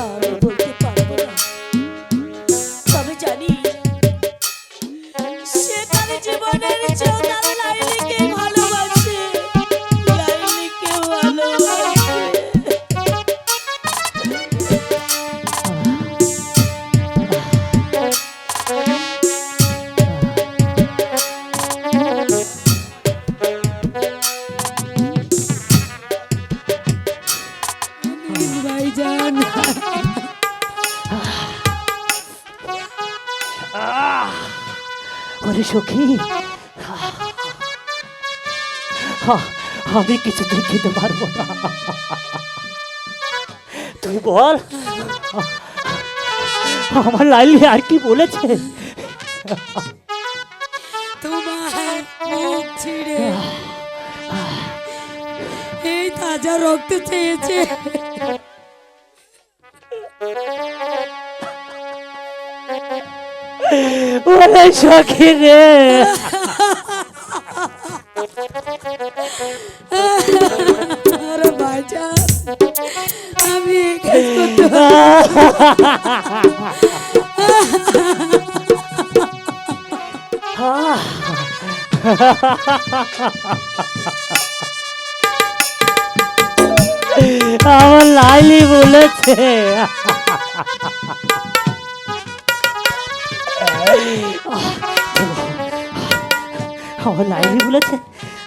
তা আমি কিছু দিতে পারব না। তুই বল। আমার লাইলি আর কি বলেছে? তোমার মুখ ছিঁড়ে এই তাজা রক্ত চেয়েছে। ওরে সখী রে। আমি। আমার লাইলি বলেছে আমার লাইলি বলেছে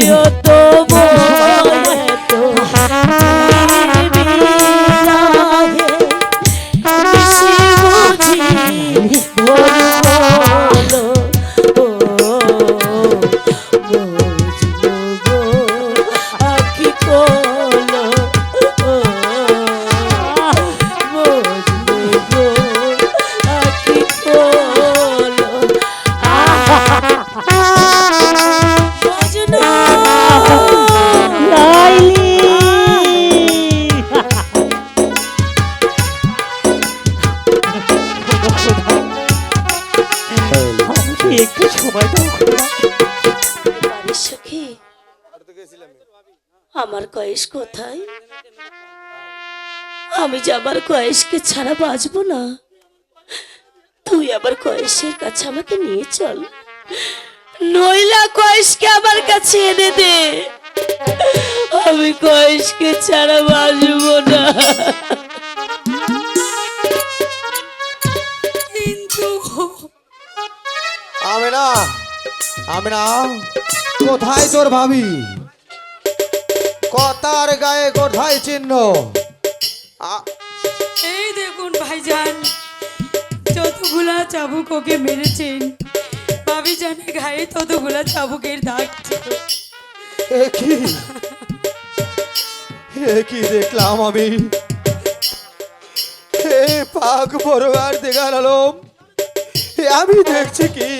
gidiyor আমার কয়েসকে ছাড়া বাঁচবো না। তুই আবার কয়েসের কাছে আমাকে নিয়ে চল। নইলা কয়েসকে আমার কাছে এনে দে। আমি কয়েসকে ছাড়া বাঁচবো না। কিন্তু আমি না আমি না কোথায় তোর ভাবি? কথার গায়ে কোথায় চিহ্ন। আ- এই দেখুন ভাইজান, যতগুলা চাবুক ওকে মেরেছেন ভাবি জানে গায়ে ততগুলা চাবুকের দাগ কি? দেখলাম আমি? পাক আমি দেখছি কি?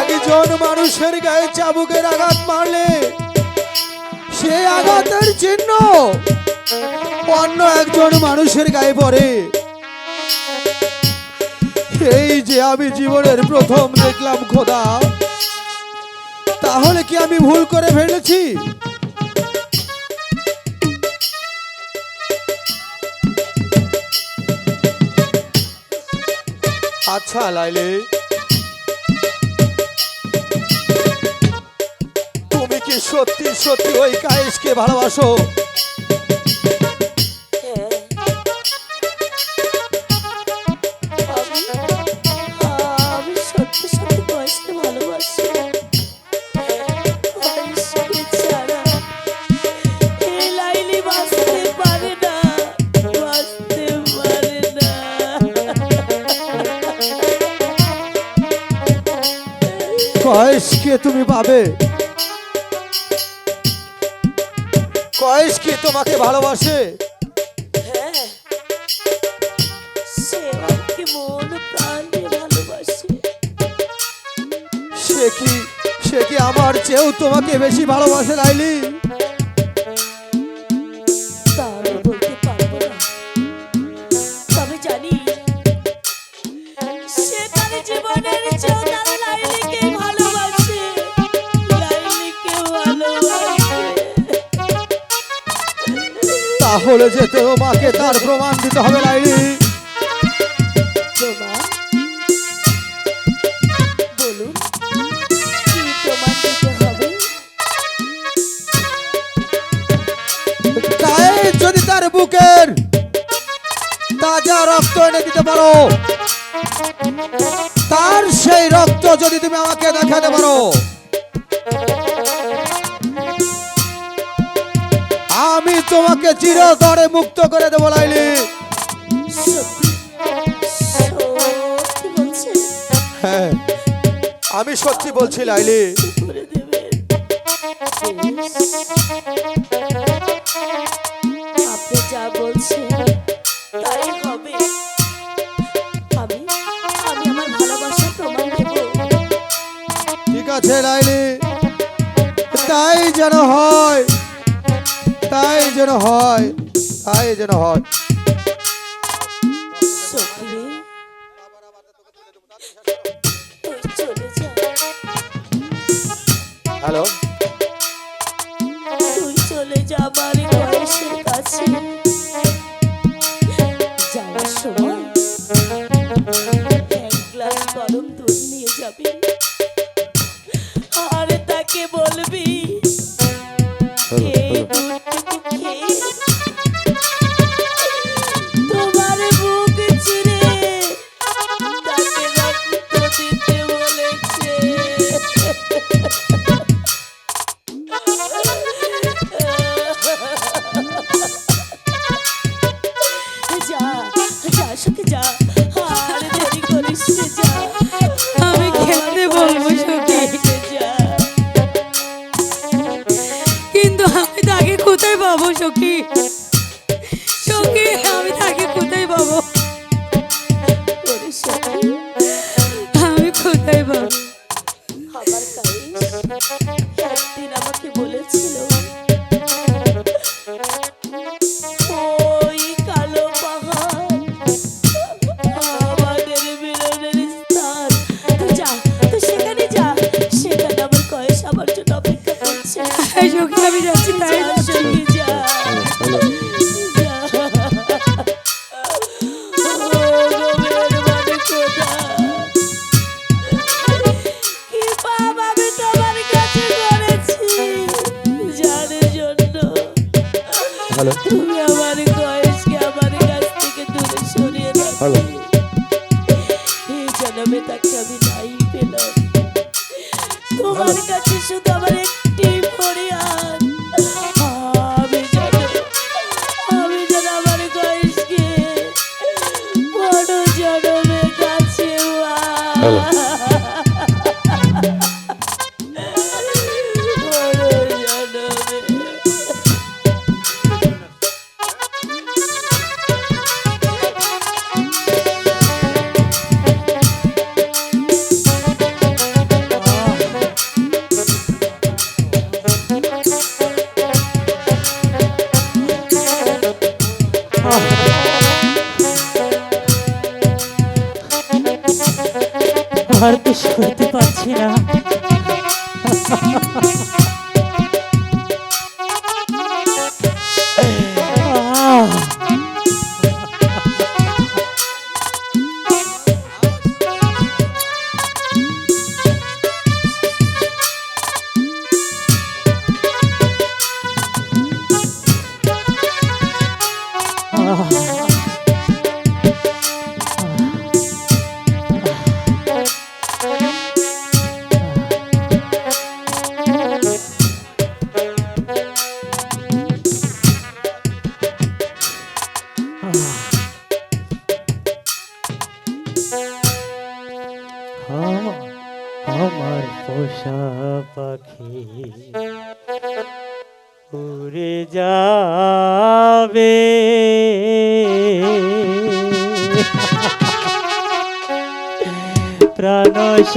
একজন মানুষের গায়ে চাবুকের আঘাত মারলে সে আঘাতের চিহ্ন অন্য একজন মানুষের গায়ে পড়ে। এই যে আমি জীবনের প্রথম দেখলাম খোদা, তাহলে কি আমি ভুল করে ফেলেছি? আচ্ছা লাইলে। তুমি কি সত্যি সত্যি ওই কায়েশকে ভালোবাসো? কয়েস কে তুমি পাবে? কয়েস কে তোমাকে ভালোবাসে? সে কি সে কি আমার চেয়েও তোমাকে বেশি ভালোবাসে রাইলি তাহলে যে তোমাকে তার প্রমাণ দিতে হবে লাইলি। যদি তার বুকের তাজা রক্ত এনে দিতে পারো তার সেই রক্ত যদি তুমি আমাকে দেখাতে পারো আমি তোমাকে চিরতরে মুক্ত করে দেবো লাইলি হ্যাঁ আমি সত্যি বলছি লাইলি আপনি যা তাই আমি ঠিক আছে লাইলি তাই যেন হয়। তাই যেন হয় তাই যেন হয়। হ্যালো? তুই চলে যাবার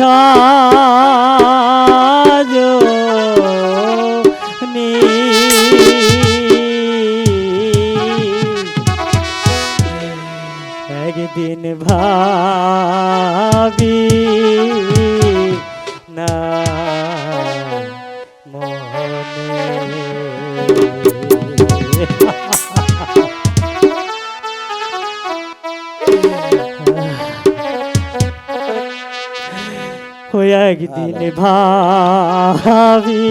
সাজনি একদিন ভাবি না একদিন ভাবি।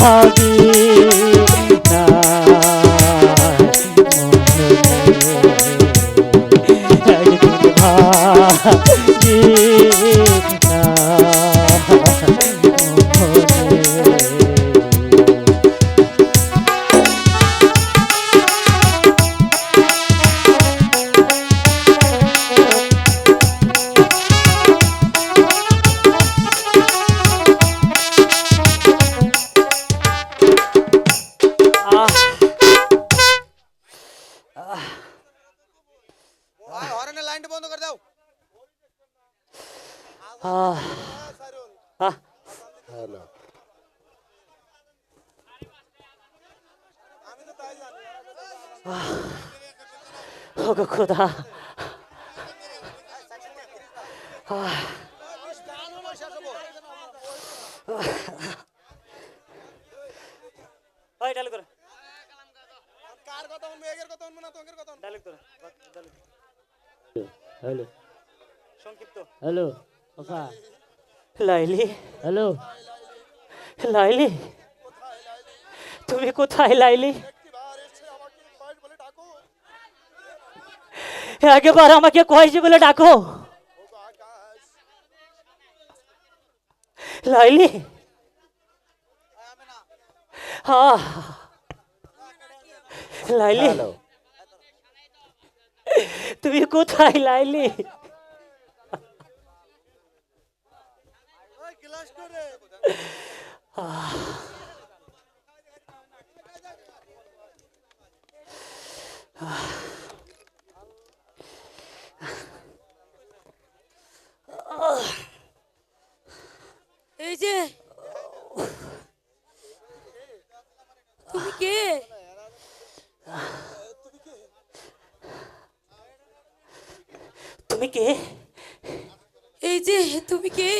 ভাবি ওই ডালে করে কার কথা শুনব কথা না তোকের কথা ডালে করে ডালে হ্যালো সংক্ষিপ্ত হ্যালো ওকা লাইলি হ্যালো লাইলি তুমি কোথায় লাইলি? একবার আমাকে কয়েছে বলে ডাকো। লাইলি। হ্যাঁ লাইলি। তুমি কোথায় লাইলি? এই যে তুমি কে তুমি কে? এই যে তুমি কে?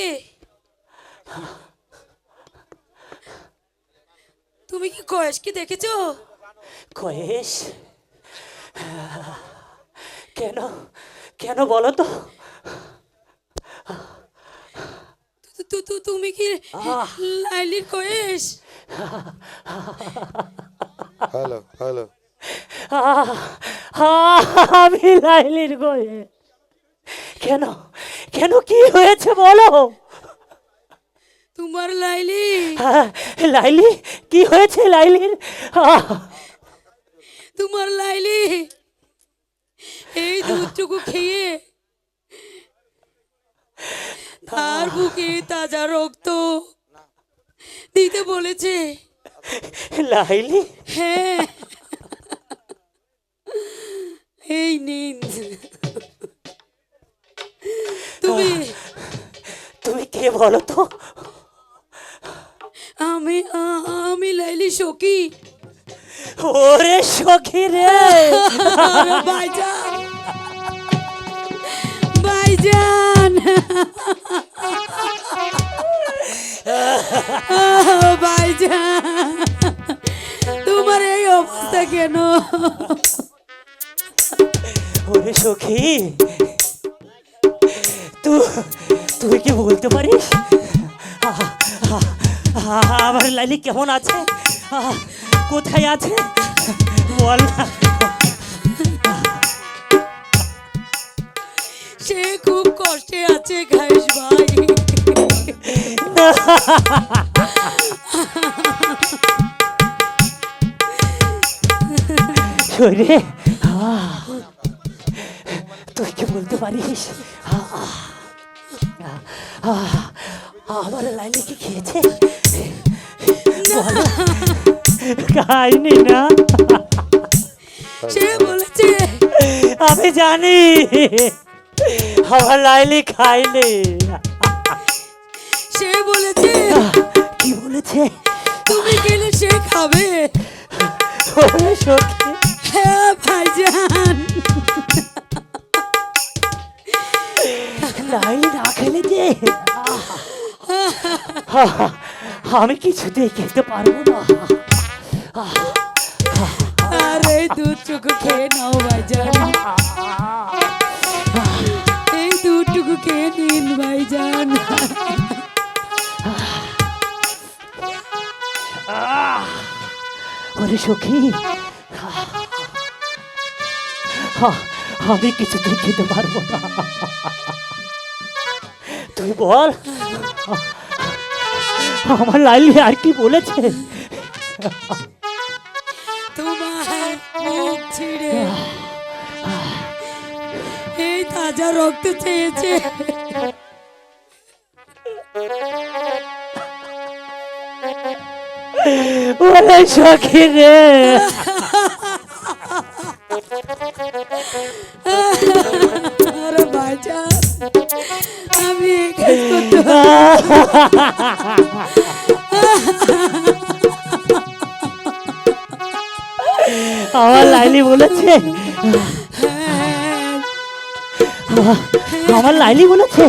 তুমি কি কয়েসকে দেখেছ? কয়েস কেন কেন বলো তো? তুমি কি। লাইলির কয়েস হ্যালো হ্যালো। আমি লাইলির গয়ে কেন? কেন কি হয়েছে বলো? তোমার লাইলি। লাইলি? কি হয়েছে লাইলির তোমার লাইলি। এই দুধটুকু খেয়ে তার বুকে তাজা রক্ত দিতে বলেছে। লাইলি? হ্যাঁ। এই নিন। তুমি তুমি কে বলো তো? আমি আমি লাইলি সখী। ওরে সখী রে! আরে ভাইজান! ভাইজান! ভাইজান! তোমার এই অবস্থা কেন? ওরে সখী! তুই কি বলতে পারিস? আমার লাইলি কেমন আছে? কোথায় আছে? বল সে খুব কষ্টে আছে ঘাস ভাই। তুই কি বলতে পারিস? আহ, আমার লাইলি কি খেয়েছে? বল। খাইনি না। সে বলেছে আমি জানি। আমার লাইলি খাইনি। সে বলেছে কি বলেছে? তুমি গেলে সে খাবে। ওরে সখী। হ্যাঁ ভাইজান। লাইলি না খেলে যে। আমি কিছুতেই খেতে পারব না। আর এই দুধটুকু খেয়ে নাও ভাইজান। এই দুধটুকু খেয়ে নিন ভাইজান। ওরে সখী আমি কিছুতেই খেতে পারব না। বল। আমার লাইলি আর কি বলেছে? তোমার মুখ ছিঁড়ে এই তাজা রক্ত চেয়েছে। ওরে সখী রে। আমি আমার লাইলি বলেছে। আমার লাইলি বলেছে।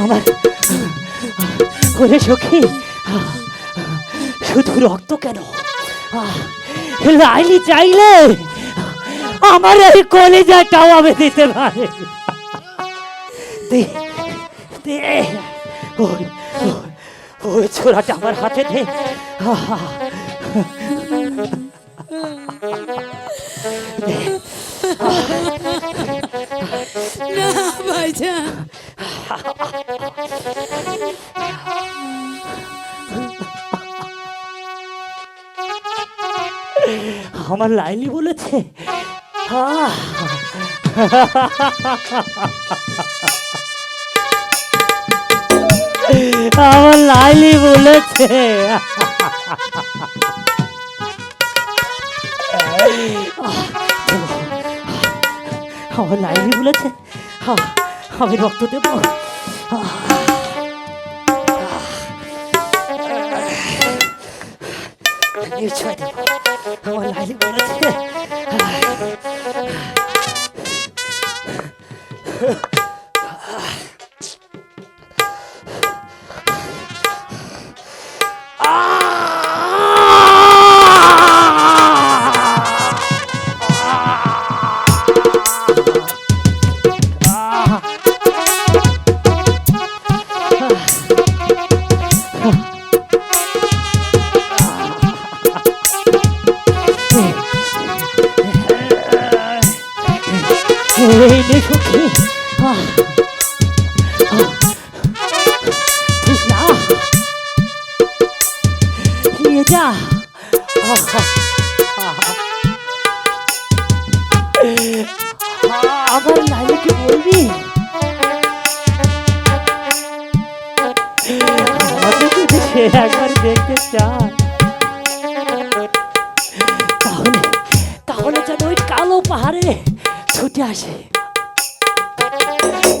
আমার ওরে সখী শুধু রক্ত কেন? লাইলি চাইলে আমার এই কলিজাটাও আমি দিতে পারে। ওই ছোড়াটা আমার হাতে দে। না, ভাইজান। আমার লাইলি বলেছে আমার লাইলি বলেছে আমার লাইলি বলেছে আমি রক্ত দেব নিশ্চয় আমার লাইলি মরেছে ছুটে আসে।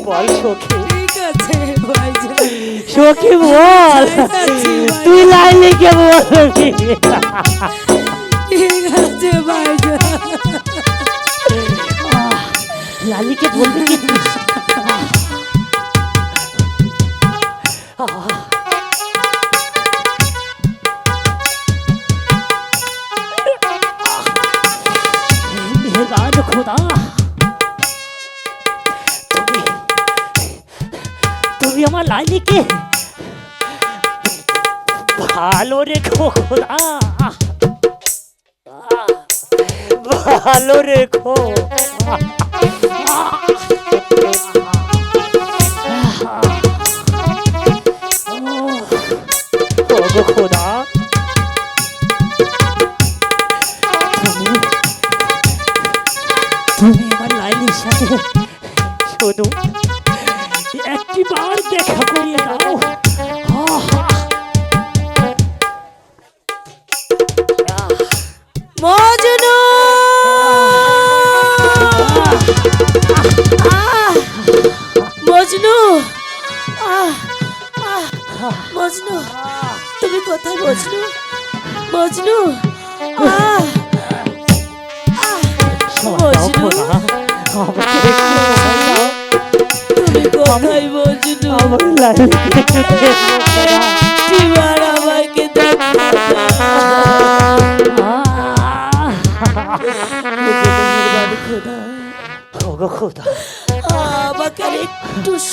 বল সখী। ঠিক আছে ভাই সখী বল। তুই লাইনে কে বল ঠিক আছে ভাই লালিকে বলবি কি? আহ। भी हमारे लाली के। भालो रे खोखुदा भालो रे खो। आ, आ, आ, आ, आ, आ, आ, आ,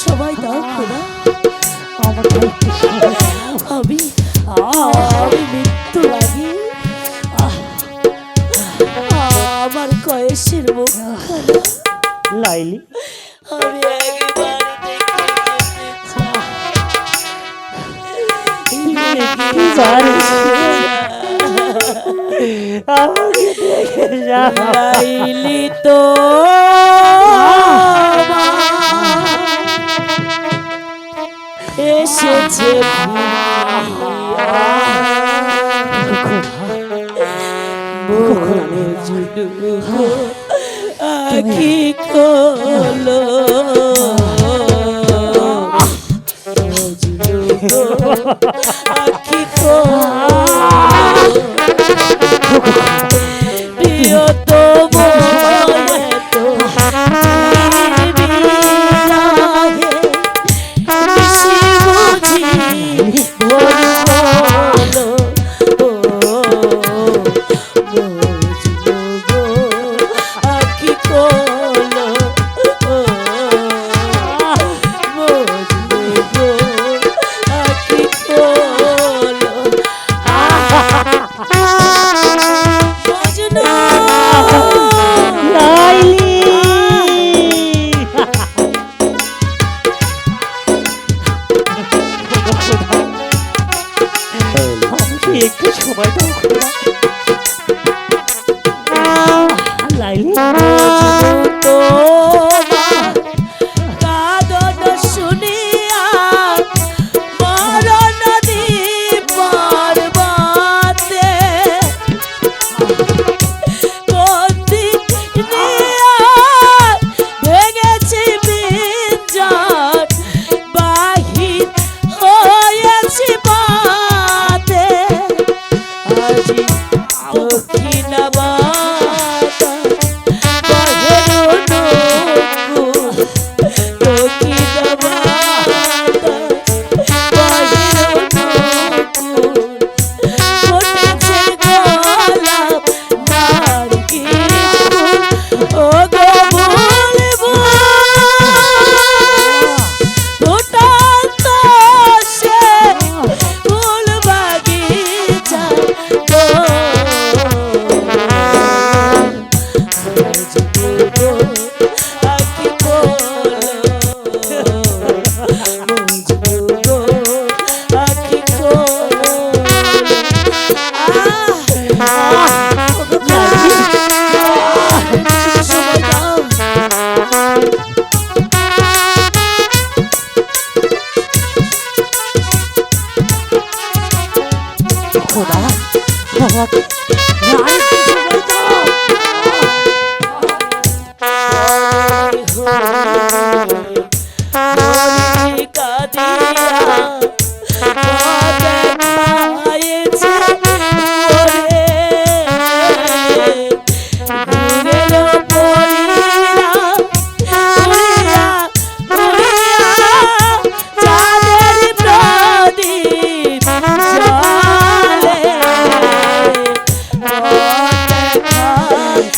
সবাই দাও খোদা। আমার আমি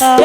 아.